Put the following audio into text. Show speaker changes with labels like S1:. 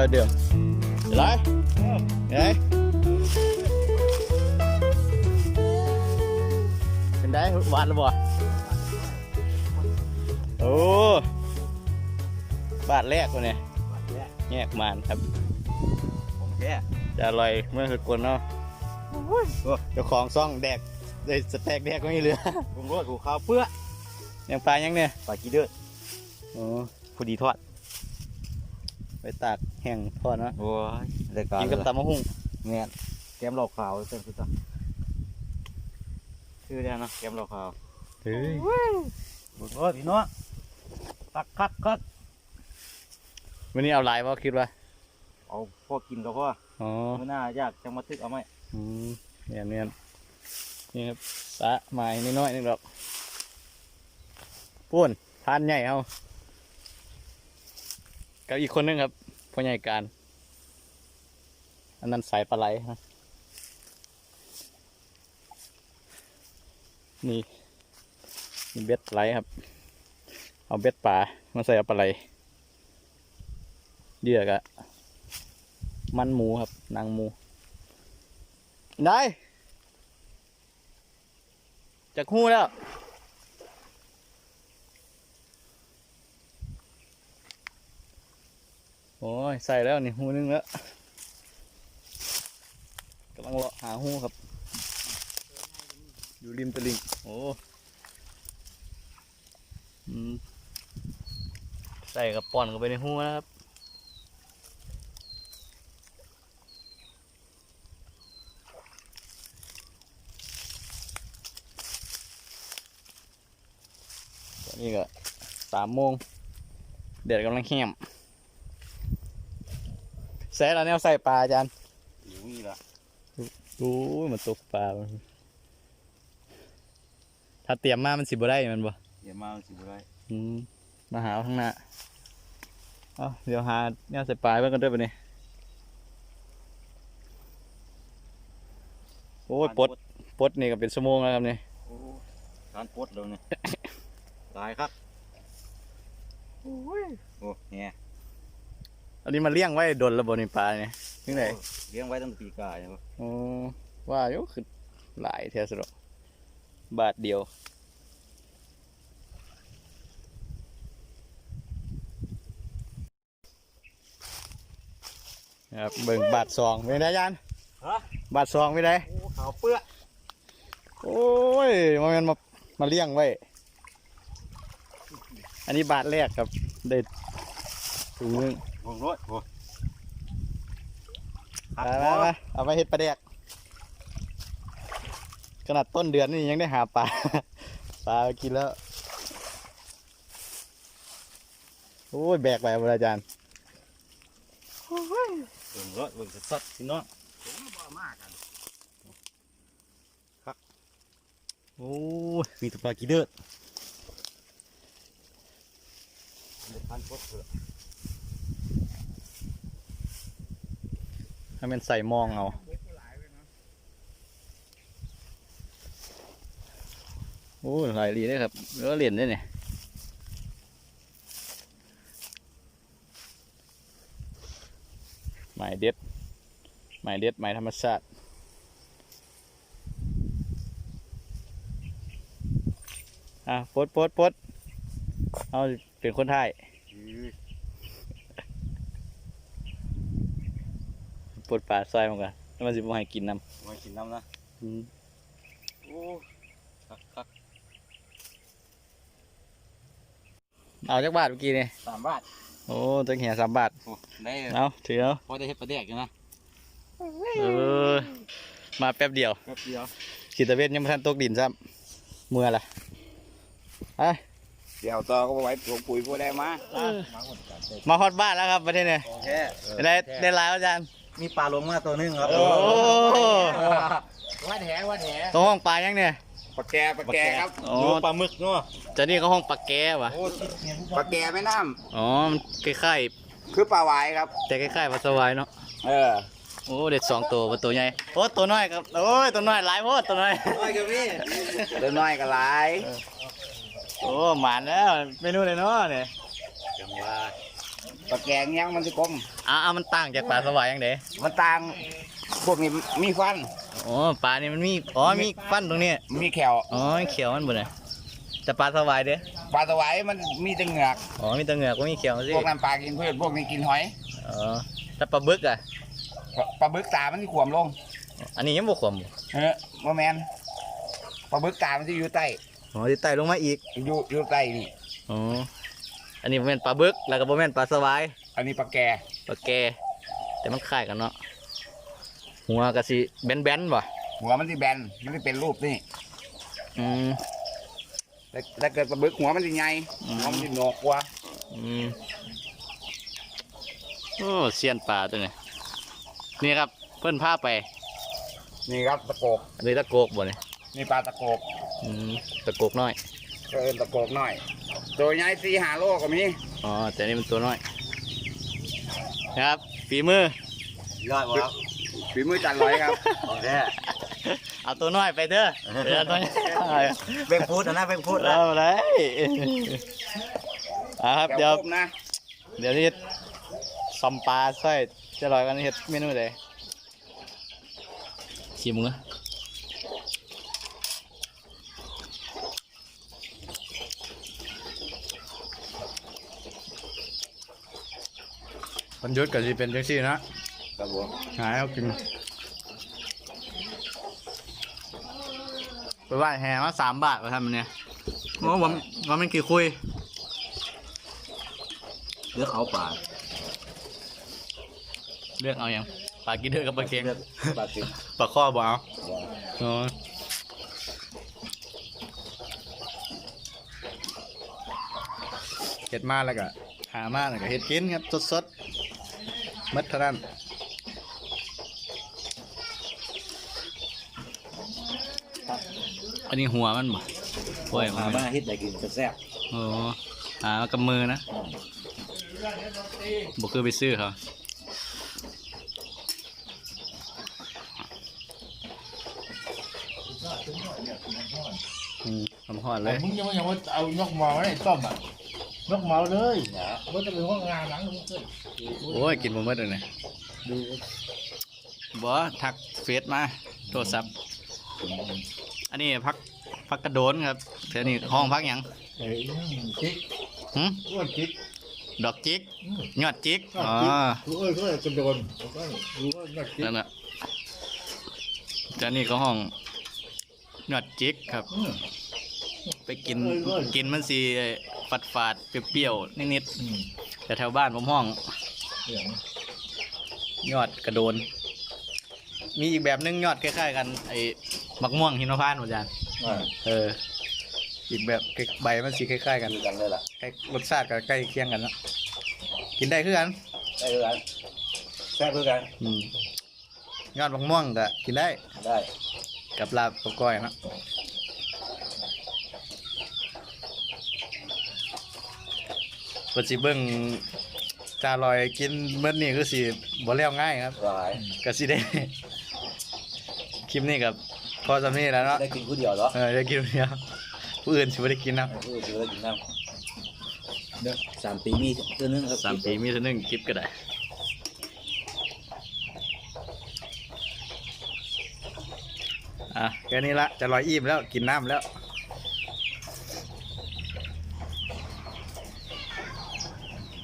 S1: เจ้าเดิมไรไงเป็นได้หวานหรือบ่โอ้บาทแรกวะเนี่ยแยกมานครับจะอร่อยเมื่อคือกวนเนาะเจ้าของซ่องแดกได้สแต็กแดกไม่เหลือ
S2: ผมก็ถูกข้าวเพื่อ
S1: ยังปลายังเนี่ย
S2: ปลากีเดือด
S1: โอ้พอดีทอด ไปตาก แห้งทอดเนาะ
S2: โอ้ยรายการ
S1: กินกับตำมะฮุ่ง
S2: เนี่ยแกมเหลอกขาวเต็มสุดจ้ะชื่อเนี่ยนะแกมเหลอกขาว
S1: เฮ้ย
S2: บุญโอ้ยพี่น้องตักคักคัก
S1: วันนี้เอาหลายว่าคิดว่า
S2: เอาพอกินก็พอ
S1: อ๋อ
S2: ไม่น่าอยากจะมาทึกเอาไหม
S1: อืมเนียนเนียนนี่ครับสะไม้นิดน้อยนึงดอกป้วนทานใหญ่เอากับอีกคนนึงครับ พ่อใหญ่การ อันนั้นสายปลาไหลนะนี่นี่เบ็ดไหลครับ เอาเบ็ดป่ามาใส่เอาปลาไหลเดือกอะมันหมูครับนางหมู ได้จากหูแล้ว โอ้ยใส่แล้วนี่หูนึงแล้วกำลังเลาะหาหูครับ อยู่ริมตะลิงโอ้ใส่กับป่อนเข้าไปในหูนะครับนนี้ก็สามโมงเด็ดกำลังแห้ม ส่แล้วแนวใส่ปลาอาจารย์
S2: อยู่นี่ละ
S1: โอ้ยมันตกปลาบ่ถ้าเตรียมมามันสิบ่ได้แมันบ่
S2: เดี๋ยวมาเอาสิบุไร
S1: อืมมาหาเอาข้างหน้าเอาเดี๋ยวหาแนวใส่ปลาไว้กันด้วยปะเนี่ยโอ้ยปลดปลดนี่ก็เป็นชั่วโมงแล้วครับเนี่ย
S2: โอ้การปลดแล้วเนี่ยตายครับโอ้ยโอ้แง่
S1: อันนี้มาเลี้ยงไว้ดนระบบในปลาเนี่ยที่ไหน
S2: โอ้เลี้ยงไว้ตั้งแต่ปีกายใช่ปะ
S1: อ๋อว่าอยู่คือหลายเท่าสดอกบาทเดียวครับเบิ่งบาทสองไม่ได้ยัน
S2: ฮะ
S1: บาทสองไม่ได้
S2: โอ้ขาวเปื้อ
S1: โอ้ยมันมามาเลี้ยงไว้ อันนี้บาทแรกครับได้ถุงนึง
S2: วงรถโอ้
S1: ไปมามาเอาไปเฮ็ดปลาแดก ขนาดต้นเดือนนี่ยังได้หาปลา ปลากินแล้ว โอ้ย แบกไปครับอาจารย์
S2: วงรถวงสัดๆพี่น้อง
S1: โอ้ย มีแตัวปลากีเดือด
S2: เดี๋ยวพันปลดเถอะ
S1: ให้มันใส่มองเอาโอ้ยหลายลีได้ครับแล้วเหรียญได้เนี่ยหมายเด็ดหมายเด็ดหมายธรรมชาติอะปดปดปดเอาเป็นคนไทย
S2: อือ
S1: ปลดปลาซอยมันกันแล้วมันสิบ่ให้กินน้
S2: มากินน้ำนะำ
S1: อืม
S2: โอ้คักคัก
S1: เอาจากบาทเมื่อกี้นี่
S2: สามบาท
S1: โอ้ตังเหียสามบาท
S2: โอ้ได้
S1: เอาถือเอา
S2: พอได้เห็ดปลาแดกอยู่นะ
S1: เออมาแป๊บเดียว
S2: แป๊บเดียว
S1: ขีตะเวนยังไม่ทันตกดินซ้ำเมื่อละไป
S2: เดี๋ยวต่อก็ไว้ปลูกปุ๋ยพวกได้มา
S1: มาฮอดบ้านแล้วครับประเทศนี้
S2: แค่
S1: ได้ได้หลายอาจารย์
S2: มีปลาลงมาตัวนึงครับ
S1: โอ้
S2: วัดแหวัดแห
S1: ตรงห้องปลายังเนี่ย
S2: ปลาแกปลาแกครับ
S1: อ๋อ
S2: ดูปลาหมึกเนาะ
S1: จะนี่ก็ห้องปลาแก้วะ
S2: โอ้ปลาแกแม่น้
S1: อ๋อมันคล้ายำ
S2: คือปลาหวายครับ
S1: ๆแต่คล้ายๆปลาสวายเนาะ
S2: เออ
S1: โอ้เด็ดสองตัวปลาตัวใหญ่โอ้ตัวน้อยครับโอ้ยตัวน้อยหลายโพดตัวน้อย
S2: น้อยกับพี่เดินน้อยกับหลาย
S1: โอ้หมานแล้วเมนูเลยเนาะเนี่ย
S2: จังว่า
S3: ปลาแกงยังมันจะกลม
S1: อ้าวมันต่างจากปลาสวายยังไง
S3: มันต่างพวกนี้มีฟัน
S1: อ๋อปลานี่มันมีอ๋อมีฟันตรงนี้
S3: มีแขว
S1: อ๋อเขียวมันบ่เนี่ยแต่ปลาสวายเด้อ
S3: ปลาสวายมันมีแต่เหงือก
S1: อ๋อมีแต่เหงือกก็มีเขียวสิ
S3: พวกนั้นปลากินพืชพวกนี้กินหอย
S1: อ๋อแต่ปลาบึกอะ
S3: ปลาปลาบึกตามันที่ขวมลง
S1: อันนี้ยังบ่ขวมบ่
S3: เฮ้ยบ่แมนปลาบึกตามันที่อยู่ใต้
S1: อ๋อที่ไต่ลงมาอีก
S3: อยู่อยู่ใต้นี่
S1: อ๋อ อันนี้บ่แม่นปลาบึกแล้วก็บ่แม่นปลาสวาย
S3: อันนี้ปลาแก
S1: ปลาแกแต่มันคล้ายกันเนาะหัวก็สิแบนๆบ่
S3: หัวมันที่แบนมันที่เป็นรูปนี่
S1: อืม
S3: แต่ถ้าเกิดปลาบึกหัวมันที่ใหญ่
S1: อืม
S3: หัวมันที่โหนกกว่า
S1: อืมโอ้เสียนปลาตัวนี้นี่ครับเพิ่นพาไป
S3: นี่ครับตะโกก
S1: อันนี้ตะโกกบ่เนี่ย
S3: นี่ปลาตะโกก
S1: อืมตะโกกน้อย
S3: ก็เอินตะโกกน้อย ตัวใหญ่สี่ห้าโลก็มี
S1: อ๋อแต่นี่มันตัวน้อยนะครับฝีมือย
S2: อดบ่ครับ
S3: ฝีมือจันร้อยครับ
S2: ของแท้
S1: เอาตัวน้อยไปเด้อเดี๋ยวตัวน้อย
S2: เบ่งพูดนะเบ่งพูดนะ
S1: เอาเลยอ่าครับ
S3: แก้
S1: เดี๋ยว
S3: วต้มนะ
S1: เดี๋ยวนี้ซอมปลาใส่จะลอยกันเฮ็ดเมนูใดชิมมึงอะ มันยุดกับสิเป็นจังซี่นะ ครับ
S3: ผม
S1: หายเอากินไปไหว้แห่มาสามบาทมาทำมันเนี่ยโอ้ผมว่ามันกี่คุย
S2: เลือกเอาปลา
S1: เลือกเอาอย่างปลากินเดือกับปลาเค็ง
S2: เลือกปลากิน
S1: ปลาข้อบ่เอาอ๋อเฮ็ดมาแล้วก็หามาแล้วก็เฮ็ดกินครับสดๆ มัดเท่านั้นอันนี้หัวมันบ่โอ้ย
S2: มา
S1: มัน
S2: บ้าเฮ็ดได้กินแซ่บ
S1: โอ้หามากับมือนะบ่คือไปซื้อเขาอืมทำหอดเลย
S4: มึงยังไม่ยังว่าเอานกเมาไว้ในต้มอะ นกเมาเลยว่าจะเป็นห้องงานหลังมึงเกิด
S1: โอ้ยกินบ่หมดเลยนะดูบ่ทักเฟซมาโทรศัพท์ อันนี้พักพักกระโดนครับแต่นี่ห้องพักหยัง
S4: เอ้ยจิ๊ก
S1: หึ
S4: อ้วนจิ๊ก
S1: ดอกจิกยอดจิกอ๋อ
S4: รู้เอ้ยเขาจะโดนก็รู้ว่านักจิ๊ก
S1: นั่นน่ะแต่นี่ก็ห้องยอดจิกครับ
S4: อืม
S1: ไปกินกินมันสี ฝาดฝาดๆเปรี้ยวๆนิด
S4: อืม
S1: ๆแต่แถวบ้านผมห้อง
S4: เสียง
S1: ยอดกระโดน มีอีกแบบนึงยอดคล้ายๆกันไอ้มักม่วงหินพานต์อาจารย์
S2: อ่า
S1: เออ อีกแบบใบมันสีคล้ายๆกัน
S2: ดูกันเลยล่ะ
S1: ใกล้รสชาติก็ใกล้เคียงกันเนาะกินได้คือกัน
S2: ได้คือกันแซ่บคือกัน
S1: อืมยอดมักม่วงก็กินได้
S2: ได้
S1: กับลาบกับก้อยเนาะ ปฏิเบิ้งจาลอยกินเมื่อนี่คือสิบ่แล้วง่ายครับ
S2: หลาย
S1: ก็สิได้ คลิปนี้กับพอสำนี้แล้วเนาะ
S2: ได้กินผู้เดียวเหรอ
S1: เออได้กินเดียวผู้อื่นสิบ่ได้กินนะ
S2: ผู้อื่นจะได้กินน้ำเด้อสามปีมีตัวนึงครับ
S1: สามปีมีเท่านึงคลิปก็ได้อะแค่นี้ละจะลอยอิ่มแล้วกินน้ำแล้ว